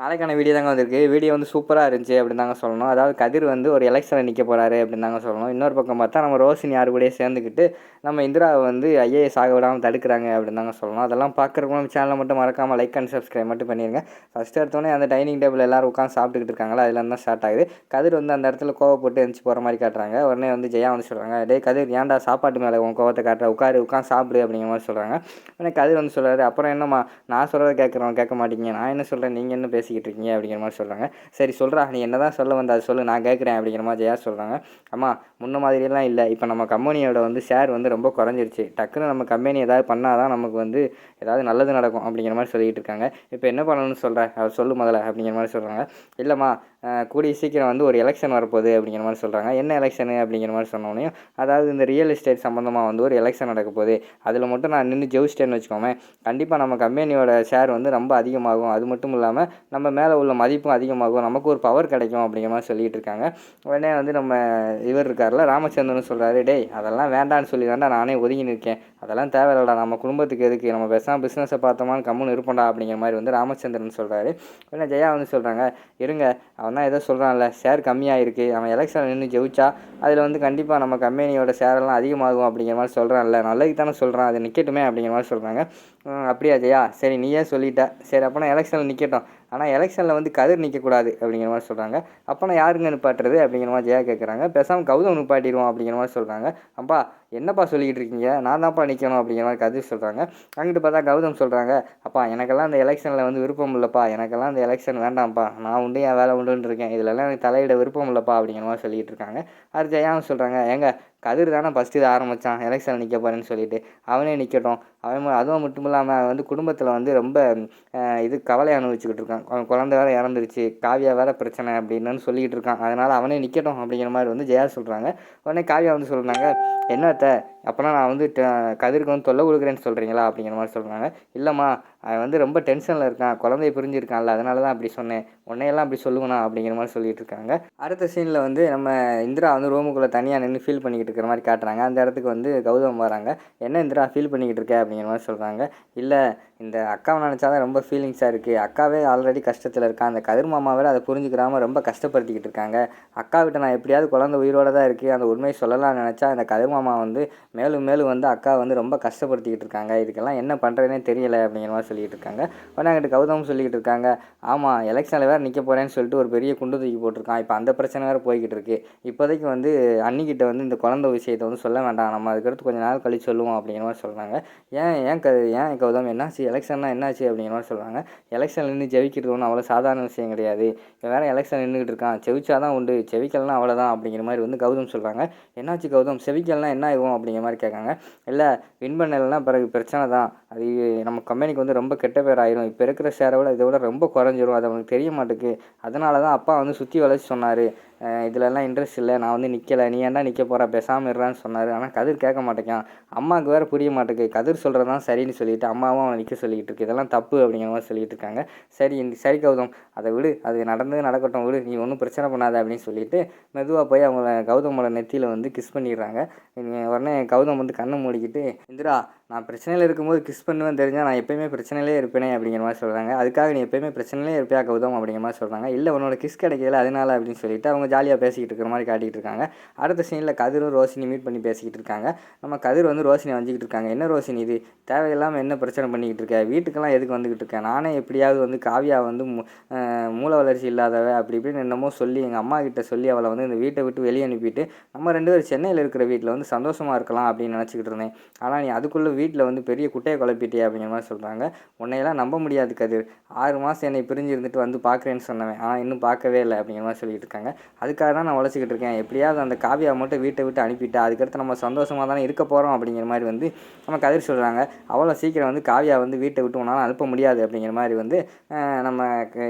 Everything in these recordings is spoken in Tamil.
நாளைக்கான வீடியோ தாங்க வந்திருக்கு. வீடியோ வந்து சூப்பராக இருந்துச்சு அப்படின்னு தாங்க சொல்லணும். அதாவது கதிர் வந்து ஒரு எலெக்ஷனில் நிற்க போகிறாரு அப்படின்னு தாங்க சொல்லணும். இன்னொரு பக்கம் பார்த்தா நம்ம ரோஷினி யார் கூடயே சேர்ந்துக்கிட்டு நம்ம இந்திராவை வந்து ஐஏஎஸ் ஆக விடாமல் தடுக்கிறாங்க அப்படின்னு தாங்க சொல்லணும். அதெல்லாம் பார்க்குறப்போ நம்ம சேனலை மட்டும் மறக்காமல் லைக் அண்ட் சப்ஸ்கிரைப் மட்டும் பண்ணிடுங்க ஃபஸ்ட்டு எடுத்தோடனே அந்த டைனிங் டேபிள் எல்லோரும் உட்காந்து சாப்பிட்டுக்கிட்டு இருக்காங்களா? அதில் தான் ஸ்டார்ட் ஆகுது. கதிர் வந்து அந்த இடத்துல கோவப்பட்டு எழுந்துச்சு போகிற மாதிரி காட்டுறாங்க. உடனே வந்து ஜெயா வந்து சொல்கிறாங்க டே கதிர் ஏன்டா சாப்பாட்டு மேலே உன் கோவத்தை காட்டுற? உட்காரு உட்காந்து சாப்பிடு அப்படிங்கிற மாதிரி சொல்கிறாங்க உடனே கதிர் வந்து சொல்கிறாரு அப்புறம் என்னம்மா? நான் சொல்கிறத கேட்குறோம் கேட்க மாட்டீங்க. நான் என்ன சொல்கிறேன் நீங்கள் என்ன பேசிக்கிட்டு இருக்கீங்க அப்படிங்கிற மாதிரி சொல்கிறாங்க சரி சொல்கிறா நீ என்ன தான் சொல்ல வந்த அதை சொல்லு. நான் கேட்குறேன் அப்படிங்கிற மாதிரி ஜெயா சொல்கிறாங்க அம்மா முன்ன மாதிரியெல்லாம் இல்லை. இப்போ நம்ம கம்பெனியோட வந்து ஷேர் வந்து ரொம்ப குறைஞ்சிருச்சு. டக்குன்னு நம்ம கம்பெனி ஏதாவது பண்ணால் தான் நமக்கு வந்து ஏதாவது நல்லது நடக்கும் அப்படிங்கிற மாதிரி சொல்லிக்கிட்டு இருக்காங்க. இப்போ என்ன பண்ணணும்னு சொல்கிற அவர் சொல்லு முதல்ல அப்படிங்கிற மாதிரி சொல்கிறாங்க இல்லைம்மா கூடிய சீக்கிரம் வந்து ஒரு எலெக்ஷன் வரப்போகுது அப்படிங்கிற மாதிரி சொல்கிறாங்க என்ன எலெக்ஷனு அப்படிங்கிற மாதிரி சொன்னோடனே அதாவது இந்த ரியல் எஸ்டேட் சம்மந்தமாக வந்து ஒரு எலெக்ஷன் நடக்க போகுது. அதில் மட்டும் நான் நின்று ஜெயிச்சிட்டேன்னு வச்சுக்கோமே கண்டிப்பாக நம்ம கம்பெனியோட ஷேர் வந்து ரொம்ப அதிகமாகும். அது மட்டும் இல்லாமல் நம்ம மேலே உள்ள மதிப்பும் அதிகமாகும். நமக்கு ஒரு பவர் கிடைக்கும் அப்படிங்கிற மாதிரி சொல்லிகிட்டு இருக்காங்க. உடனே வந்து நம்ம இவர் இருக்கார்ல ராமச்சந்திரன் சொல்கிறாரு டேய் அதெல்லாம் வேண்டான்னு சொல்லி தான்டா நானே ஒதுங்கி நிற்கேன். அதெல்லாம் தேவையில்லடா. நம்ம குடும்பத்துக்கு எதுக்கு? நம்ம பேசாமல் பிஸ்னஸை பார்த்தோமான்னு கம்முன்னு இருப்போம்டா அப்படிங்கிற மாதிரி வந்து ராமச்சந்திரன் சொல்கிறாரு உடனே ஜெயா வந்து சொல்கிறாங்க இருங்க அவன் தான் ஏதோ சொல்கிறான்ல ஷேர் கம்மியாக இருக்குது அவன் எலெக்ஷன் நின்று ஜெயிச்சா அதில் வந்து கண்டிப்பாக நம்ம கம்பெனியோட ஷேரெல்லாம் அதிகமாகும் அப்படிங்கிற மாதிரி சொல்கிறான்ல நல்லதுக்கு தானே சொல்கிறான் அது நிற்கட்டுமே அப்படிங்கிற மாதிரி சொல்கிறாங்க அப்படியா ஜெயா? சரி நீயே சொல்லிட்ட. சரி அப்போனா எலெக்ஷனில் நிற்கட்டும் ஆனால் எலெக்ஷனில் வந்து கதிர் நிற்கக்கூடாது அப்படிங்கிற மாதிரி சொல்கிறாங்க அப்போனா யாருங்க நிப்பாட்டுறது அப்படிங்கிற மாதிரி ஜெயா கேட்குறாங்க பேசாமல் கௌதம் நிப்பாட்டிடுவோம் அப்படிங்கிற மாதிரி சொல்கிறாங்க அப்பா என்னப்பா சொல்லிக்கிட்டு இருக்கீங்க? நான் தான்ப்பா நிற்கணும் அப்படிங்கிற மாதிரி கதிர் சொல்கிறாங்க அங்கிட்டு பார்த்தா கௌதம் சொல்கிறாங்க அப்பா எனக்கெல்லாம் அந்த எலெக்ஷனில் வந்து விருப்பம் இல்லைப்பா. எனக்கெல்லாம் அந்த எலெக்ஷன் வேண்டாம்ப்பா. நான் உண்டு என் வேலை உண்டுன்னு இருக்கேன். இதிலெல்லாம் எனக்கு தலையிட விருப்பம் இல்லைப்பா. அப்படிங்கிற மாதிரி சொல்லிக்கிட்டு இருக்காங்க. அது ஜெயாவும் சொல்கிறாங்க ஏங்க கதிர் தானே ஃபஸ்ட்டு இதை ஆரம்பித்தான் எலெக்ஷன் நிற்க போகிறேன்னு சொல்லிட்டு. அவனே நிற்கட்டும் அவன் அதுவும் மட்டும் இல்லாமல் அவன் வந்து குடும்பத்தில் வந்து ரொம்ப இது கவலை அனுபவிச்சுக்கிட்டு இருக்கான். அவன் குழந்தை வேற இறந்துருச்சு காவியா வேறு பிரச்சனை அப்படின்னு சொல்லிக்கிட்டு இருக்கான். அதனால் அவனே நிற்கட்டும் அப்படிங்கிற மாதிரி வந்து ஜெயா சொல்கிறாங்க உடனே காவியா வந்து சொல்கிறாங்க என்னத்த அப்போனா நான் வந்து ட- கதிருக்கு வந்து தொல்லை கொடுக்குறேன்னு சொல்கிறீங்களா அப்படிங்கிற மாதிரி சொல்கிறாங்க இல்லைம்மா அவன் வந்து ரொம்ப டென்ஷனில் இருக்கான். குழந்தைய பிரிஞ்சிருக்கான்ல அதனால தான் அப்படி சொன்னேன். உன்னையெல்லாம் அப்படி சொல்லுவனா அப்படிங்கிற மாதிரி சொல்லிட்டு இருக்காங்க. அடுத்த சீனில் வந்து நம்ம இந்திரா வந்து ரூமுக்குள்ளே தனியாக நின்று ஃபீல் பண்ணிக்கிட்டு இருக்கிற மாதிரி காட்டுறாங்க. அந்த இடத்துக்கு வந்து கௌதம் வராங்க. என்ன இந்திரா ஃபீல் பண்ணிக்கிட்டு இருக்க? அப்படிங்கிற மாதிரி சொல்கிறாங்க இல்லை இந்த அக்காவை நினச்சா தான் ரொம்ப ஃபீலிங்ஸாக இருக்குது அக்காவே ஆல்ரெடி கஷ்டத்தில் இருக்கா? அந்த கதிர் மாமா வேறு அதை புரிஞ்சுக்கிறாமல் ரொம்ப கஷ்டப்படுத்திக்கிட்டு இருக்காங்க. அக்கா விட்ட நான் எப்படியாவது குழந்தை உயிரோட தான் இருக்குது அந்த உண்மையை சொல்லலாம்னு நினச்சா அந்த கதிர் மாமா வந்து மேலும் மேலும் வந்து அக்கா வந்து ரொம்ப கஷ்டப்படுத்திக்கிட்டு இருக்காங்க. இதுக்கெல்லாம் என்ன பண்ணுறதுனே தெரியல அப்படிங்கிற மாதிரி சொல்லிட்டு இருக்காங்க. உடனே அங்கிட்டு கௌதம் சொல்லிக்கிட்டு இருக்காங்க. ஆமாம் எலெக்ஷனில் வேறு நிற்க போகிறேன்னு சொல்லிட்டு ஒரு பெரிய குண்டு தூக்கி போட்டிருக்கான். இப்போ அந்த பிரச்சனை வேறு போய்கிட்டு இருக்கு. இப்போதைக்கு வந்து அன்னிக்கிட்ட வந்து இந்த குழந்தை விஷயத்தை வந்து சொல்ல வேண்டாம். நம்ம அதுக்கடுத்து கொஞ்ச நாள் கழிச்சு சொல்லுவோம் அப்படிங்கிற மாதிரி சொல்கிறாங்க ஏன் ஏன் க ஏன் கௌதம்? என்னாச்சு? எலெக்ஷன்னா என்னாச்சு அப்படிங்கிற மாதிரி சொல்கிறாங்க எலெக்ஷன் நின்று ஜெயிக்கிறது ஒன்றும் அவ்வளோ சாதாரண விஷயம் கிடையாது. இப்போ வேறு எலெக்ஷன் நின்றுக்கிட்டு இருக்கான். செவிச்சாதான் உண்டு. செவிக்கல்னா அவ்வளோதான் அப்படிங்கிற மாதிரி வந்து கௌதம் சொல்கிறாங்க என்னாச்சு கௌதம்? செவிக்கல்னா என்ன ஆகும் அப்படிங்கிற மாதிரி கேட்காங்க. இல்லை வின் பண்ணலைன்னா பிறகு பிரச்சனை தான் அது நம்ம கம்பெனிக்கு வந்து ரொம்ப கெட்ட பேர் ஆயிரும். இப்போ இருக்கிற ஷேரை விட இதை விட ரொம்ப குறைஞ்சிரும். அது அவனுக்கு தெரிய மாட்டேக்கு அதனால தான் அப்பா வந்து சுற்றி வளைச்சி சொன்னார். இதிலலாம் இன்ட்ரெஸ்ட் இல்லை. நான் வந்து நிற்கலை நீ ஏன்டா நிற்க போகிற பேசாமல் இருறான்னு சொன்னார். ஆனால் கதிர் கேட்க மாட்டேங்கான் அம்மாவுக்கு வேறு புரிய மாட்டேக்கு கதிர் சொல்கிறது தான் சரின்னு சொல்லிட்டு அம்மாவும் அவனை நிற்க சொல்லிக்கிட்டு இருக்கு. இதெல்லாம் தப்பு அப்படிங்கிற மாதிரி சொல்லிகிட்டு இருக்காங்க. சரி இந்த சரி கௌதம். அதை விடு. அது நடந்தது நடக்கட்டும். விடு. நீ ஒன்றும் பிரச்சனை பண்ணாத அப்படின்னு சொல்லிட்டு மெதுவாக போய் அவங்கள கௌதமோட நெத்தியில் வந்து கிஸ் பண்ணிடுறாங்க. உடனே கௌதம் வந்து கண்ணை மூடிக்கிட்டு இந்திரா நான் பிரச்சனையில் இருக்கும்போது கிஸ் பண்ணுவேன் தெரிஞ்சால் நான் எப்பயுமே பிரச்சனையிலே இருப்பேனே அப்படிங்கிற மாதிரி சொல்கிறாங்க அதுக்காக நீ எப்பயுமே பிரச்சனையிலே இருப்பியா கௌதம் அப்படிங்கிற மாதிரி சொல்கிறாங்க இல்லை உன்னோட கிஸ் கிடைக்கல அதனால அப்படின்னு சொல்லிட்டு அவங்க ஜாலியாக பேசிக்கிட்டு இருக்கிற மாதிரி காட்டிகிட்டு இருக்காங்க. அடுத்த சீனில் கதிரும் ரோஷினி மீட் பண்ணி பேசிக்கிட்டு இருக்காங்க. நம்ம கதிர் வந்து ரோஷினி வஞ்சிக்கிட்டு இருக்காங்க. என்ன ரோஷினி இது? தேவையில்லாமல் என்ன பிரச்சனை பண்ணிக்கிட்டு இருக்க? வீட்டுக்கெல்லாம் எதுக்கு வந்துக்கிட்டு இருக்கேன் நானே எப்படியாவது வந்து காவியா வந்து மூல வளர்ச்சி இல்லாதவ அப்படி இப்படின்னு என்னமோ சொல்லி எங்கள் அம்மா கிட்ட சொல்லி அவளை வந்து இந்த வீட்டை விட்டு வெளியே அனுப்பிட்டு நம்ம ரெண்டு பேரும் சென்னையில் இருக்கிற வீட்டில் வந்து சந்தோஷமாக இருக்கலாம் அப்படின்னு நினச்சிக்கிட்டு இருந்தேன். ஆனால் நீ அதுக்குள்ளே வீட்டில் வந்து பெரிய குட்டையை குழப்பிட்டியே அப்படிங்கிற மாதிரி சொல்கிறாங்க உன்னையெல்லாம் நம்ப முடியாது கதிர். ஆறு மாதம் என்னை பிரிஞ்சு இருந்துட்டு வந்து பார்க்குறேன்னு சொன்னவன். ஆனால் இன்னும் பார்க்கவே இல்லை அப்படிங்கிற மாதிரி சொல்லிட்டு இருக்காங்க. அதுக்காக தான் நான் உழைச்சிக்கிட்டு இருக்கேன். எப்படியாவது அந்த காவியா மட்டும் வீட்டை விட்டு அனுப்பிட்டு அதுக்கடுத்து நம்ம சந்தோஷமாக தானே இருக்க போகிறோம் அப்படிங்கிற மாதிரி வந்து நம்ம கதிர் சொல்கிறாங்க அவ்வளோ சீக்கிரம் வந்து காவியா வந்து வீட்டை விட்டு உன்னால் அனுப்ப முடியாது அப்படிங்கிற மாதிரி வந்து நம்ம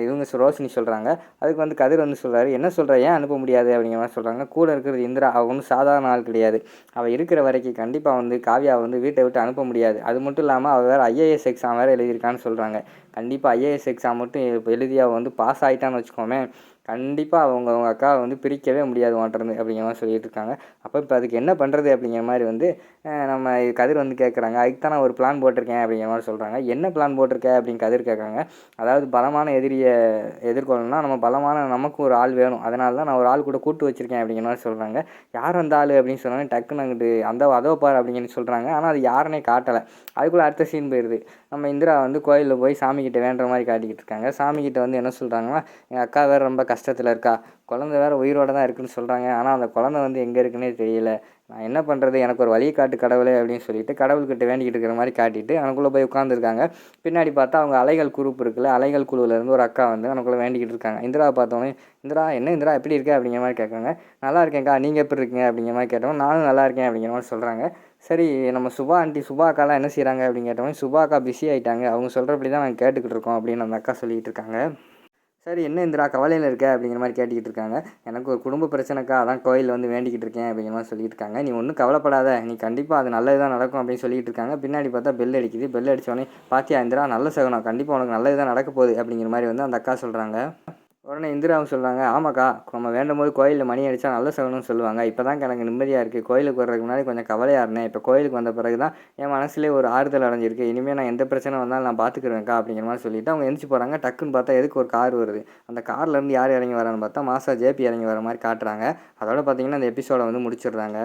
இவங்க சொல்கிறோம் ரோஷினி சொல்கிறாங்க அதுக்கு வந்து கதிர் வந்து சொல்கிறாரு என்ன சொல்கிற ஏன் அனுப்ப முடியாது? அப்படிங்கிற மாதிரி சொல்கிறாங்க கூட இருக்கிறது இந்திரா அவள் ஒன்றும் சாதாரண ஆள் கிடையாது. அவள் இருக்கிற வரைக்கும் கண்டிப்பாக வந்து காவியா வந்து வீட்டை விட்டு அனுப்ப முடியாது. அது மட்டும் இல்லாமல் அவள் வேறு ஐஏஎஸ் எக்ஸாம் வேறு எழுதியிருக்கான்னு சொல்கிறாங்க கண்டிப்பாக ஐஏஎஸ் எக்ஸாம் மட்டும் இப்போ எழுதி அவள் வந்து பாஸ் ஆகிட்டான்னு வச்சுக்கோமே கண்டிப்பாக அவங்க அவங்க அக்காவை வந்து பிரிக்கவே முடியாது உன்கிட்டருந்து அப்படிங்கிற மாதிரி சொல்லிட்டு இருக்காங்க. அப்போ இப்போ அதுக்கு என்ன பண்ணுறது அப்படிங்கிற மாதிரி வந்து நம்ம கதிர் வந்து கேட்குறாங்க அதுக்கு தான் நான் ஒரு பிளான் போட்டிருக்கேன் அப்படிங்கிற மாதிரி சொல்கிறாங்க என்ன பிளான் போட்டிருக்க அப்படின்னு கதிர் கேட்குறாங்க அதாவது பலமான எதிரியை எதிர்கொள்ளணும்னா நம்ம பலமான நமக்கும் ஒரு ஆள் வேணும். அதனால தான் நான் ஒரு ஆள் கூட கூட்டு வச்சுருக்கேன் அப்படிங்கிற மாதிரி சொல்கிறாங்க யார் அந்த ஆள் அப்படின்னு சொன்னாங்க டக்குன்னு அங்கிட்டு அந்த அதோ பார் அப்படிங்கன்னு சொல்கிறாங்க ஆனால் அது யாருன்னே காட்டலை. அதுக்குள்ளே அடுத்த சீன் போயிடுது நம்ம இந்திரா வந்து கோயிலில் போய் சாமி சாமிக்கிட்ட வேண்டுற மாதிரி காட்டிக்கிட்டு இருக்காங்க சாமிக்கிட்ட வந்து என்ன சொல்கிறாங்கன்னா எங்கள் அக்கா வேறு ரொம்ப கஷ்டத்தில் இருக்கா. குழந்த வேறு உயிரோட தான் இருக்குன்னு சொல்கிறாங்க ஆனால் அந்த குழந்த வந்து எங்கே இருக்குன்னே தெரியல. நான் என்ன பண்ணுறது எனக்கு ஒரு வழியை காட்டு கடவுளே அப்படின்னு சொல்லிட்டு கடவுள்கிட்ட வேண்டிக்கிட்டு இருக்கிற மாதிரி காட்டிட்டு எனக்குள்ளே போய் உட்காந்துருக்காங்க பின்னாடி பார்த்தா அவங்க அலைகள் குரூப் இருக்குல்ல அலைகள் குழுவிலேருந்து ஒரு அக்கா வந்து எனக்குள்ளே வேண்டிக்கிட்டு இருக்காங்க. இந்திரா பார்த்தோன்னே இந்திரா என்ன இந்திரா எப்படி இருக்க? அப்படிங்கிற மாதிரி கேட்குறாங்க. நல்லா இருக்கேன்க்கா நீங்கள் எப்படி இருக்கீங்க? அப்படிங்கிற மாதிரி கேட்டோம். நானும் நல்லா இருக்கேன் அப்படிங்கிற மாதிரி சொல்கிறாங்க சரி நம்ம சுபா ஆண்டி சுபா அக்காலாம் என்ன செய்கிறாங்க அப்படின்னு கேட்டவங்க சுபா அக்கா பிஸி ஆகிட்டாங்க அவங்க சொல்கிறபடி தான் நாங்கள் கேட்டுக்கிட்டு இருக்கோம் அப்படின்னு அந்த அக்கா சொல்லிகிட்டு இருக்காங்க. சரி என்ன இந்திரா கவலையில் இருக்க? அப்படிங்கிற மாதிரி கேட்டுக்கிட்டு இருக்காங்க. எனக்கு ஒரு குடும்ப பிரச்சனைக்கா அதான் கோயிலில் வந்து வேண்டிக்கிட்டு இருக்கேன் அப்படிங்கிற மாதிரி சொல்லிட்டு இருக்காங்க. நீ ஒன்றும் கவலைப்படாத. நீ கண்டிப்பாக அது நல்லது தான் நடக்கும் அப்படின்னு சொல்லிட்டு இருக்காங்க. பின்னாடி பார்த்தா பெல் அடிக்குது. பெல் அடித்தோடனே பாத்தியா இந்திரா நல்ல சகுனம். கண்டிப்பாக உனக்கு நல்லது தான் நடக்க போகுது அப்படிங்கிற மாதிரி வந்து அந்த அக்கா சொல்கிறாங்க உடனே இந்திராவும் சொல்கிறாங்க ஆமாக்கா நம்ம வேண்டும் போது கோயிலில் மணி அடித்தா நல்ல சகுனம்னு சொல்லுவாங்க. இப்போ தான் எனக்கு நிம்மதியாக இருக்குது கோயிலுக்கு வர்றதுக்கு முன்னாடி கொஞ்சம் கவலையாக இருந்தேன். இப்போ கோயிலுக்கு வந்த பிறகு தான் என் மனசுலேயே ஒரு ஆறுதல் அடைஞ்சிருக்கு. இனிமேல் நான் எந்த பிரச்சனை வந்தாலும் நான் பார்த்துக்குறேன்க்கா அப்படிங்கிற மாதிரி சொல்லிட்டு அவங்க எந்திரிச்சு போகிறாங்க டக்குன்னு பார்த்தா எதுக்கு ஒரு கார் வருது. அந்த கார்லேருந்து யார் இறங்கி வரான்னு பார்த்தா மாசா ஜேபி இறங்கி வர மாதிரி காட்டுறாங்க. அதோட பார்த்தீங்கன்னா அந்த எபிசோடை வந்து முடிச்சிடுறாங்க.